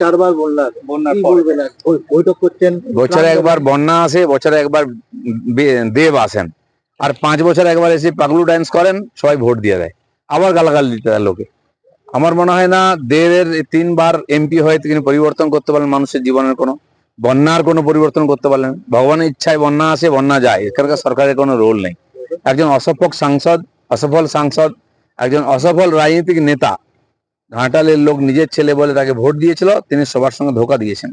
চারবার বন্যা বন্যার বলবেন বৈঠক করছেন বছরে একবার বন্যা আসে বছরে একবার দেব আসেন। আর পাঁচ বছর একবার এসে পাগলু ডান্স করেন সবাই ভোট দিয়ে দেয়। আবার গালাগালি দিতে দেয় লোকে। আমার মনে হয় না দেবের তিনবার এমপি হয়ে তিনি পরিবর্তন করতে পারলেন মানুষের জীবনের কোনো। বন্যার কোনো পরিবর্তন করতে পারলেন ভগবানের ইচ্ছায় বন্যা আসে বন্যা যায়। এখানকার সরকারের কোনো রোল নেই। একজন অসফল সাংসদ অসফল সাংসদ একজন অসফল রাজনৈতিক নেতা ঘাটালের লোক নিজের ছেলে বলে তাকে ভোট দিয়েছিল তিনি সবার সঙ্গে ধোকা দিয়েছেন।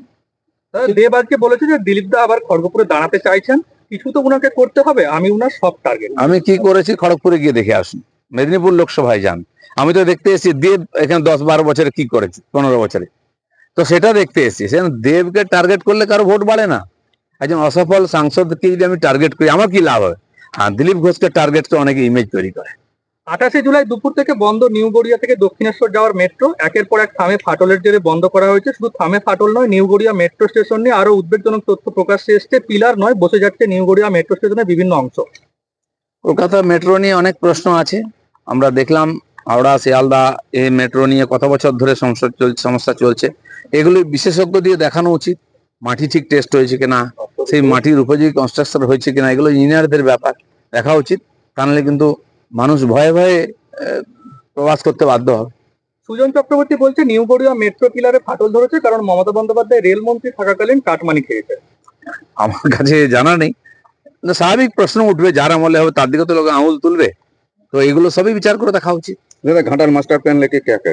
দেব আজকে বলেছে যে দিলীপ দা আবার খড়গপুরে দাঁড়াতে চাইছেন কিছু তো উনাকে করতে হবে আমি উনার সব টার্গেট আমি কি করেছি খড়গপুরে গিয়ে দেখে আসুন। মেদিনীপুর লোকসভায় যান। আমি তো দেখতে এসেছি দেব এখানে দশ বারো বছরে কি করেছে পনেরো বছরে। তো সেটা দেখতে এসেছি সেখানে দেবকে টার্গেট করলে কারও ভোট বাড়ে না। একজন অসফল সাংসদকে যদি আমি টার্গেট করি আমার কি লাভ হবে? হ্যাঁ দিলীপ ঘোষকে টার্গেট তো অনেকে ইমেজ তৈরি করে। আঠাশে জুলাই দুপুর থেকে বন্ধ নিউ গড়িয়া থেকে দক্ষিণেশ্বর যাওয়ার মেট্রো একের পর এক থামে ফাটলের জেরে বন্ধ করা হয়েছে। শুধু থামে ফাটল নয়, নিউ গড়িয়া মেট্রো স্টেশন নিয়ে আরও উদ্বেগজনক তথ্য প্রকাশ্যে এসছে। পিলার নয়, বসে যাচ্ছে নিউ গড়িয়া মেট্রো স্টেশনের বিভিন্ন অংশ। কলকাতা মেট্রো নিয়ে অনেক প্রশ্ন আছে। আমরা দেখলাম হাওড়া, শিয়ালদা, এ মেট্রো নিয়ে কত বছর ধরে সমস্যা চলছে। এগুলি বিশেষজ্ঞ দিয়ে দেখানো উচিত, মাটি ঠিক টেস্ট হয়েছে কিনা, সেই মাটির উপযোগী কনস্ট্রাকশন হয়েছে কিনা, এগুলো ইঞ্জিনিয়ারদের ব্যাপার, দেখা উচিত। তাহলে কিন্তু মানুষ ভয়ে ভয়ে প্রবাস করতে বাধ্য হবে। সুজন চক্রবর্তী বলছে নিউ গড়িয়া মেট্রো পিলারে ফাটল ধরেছে কারণ মমতা বন্দ্যোপাধ্যায় রেলমন্ত্রী থাকাকালীন কাটমানি খেয়েছে আমার কাছে জানা নেই। স্বাভাবিক প্রশ্ন উঠবে যার আমলে হবে তার দিকে তো লোক আঙুল তুলবে। তো এগুলো সবই বিচার করে দেখা উচিত। ঘাটার মাস্টার প্ল্যান লেখে কে কে?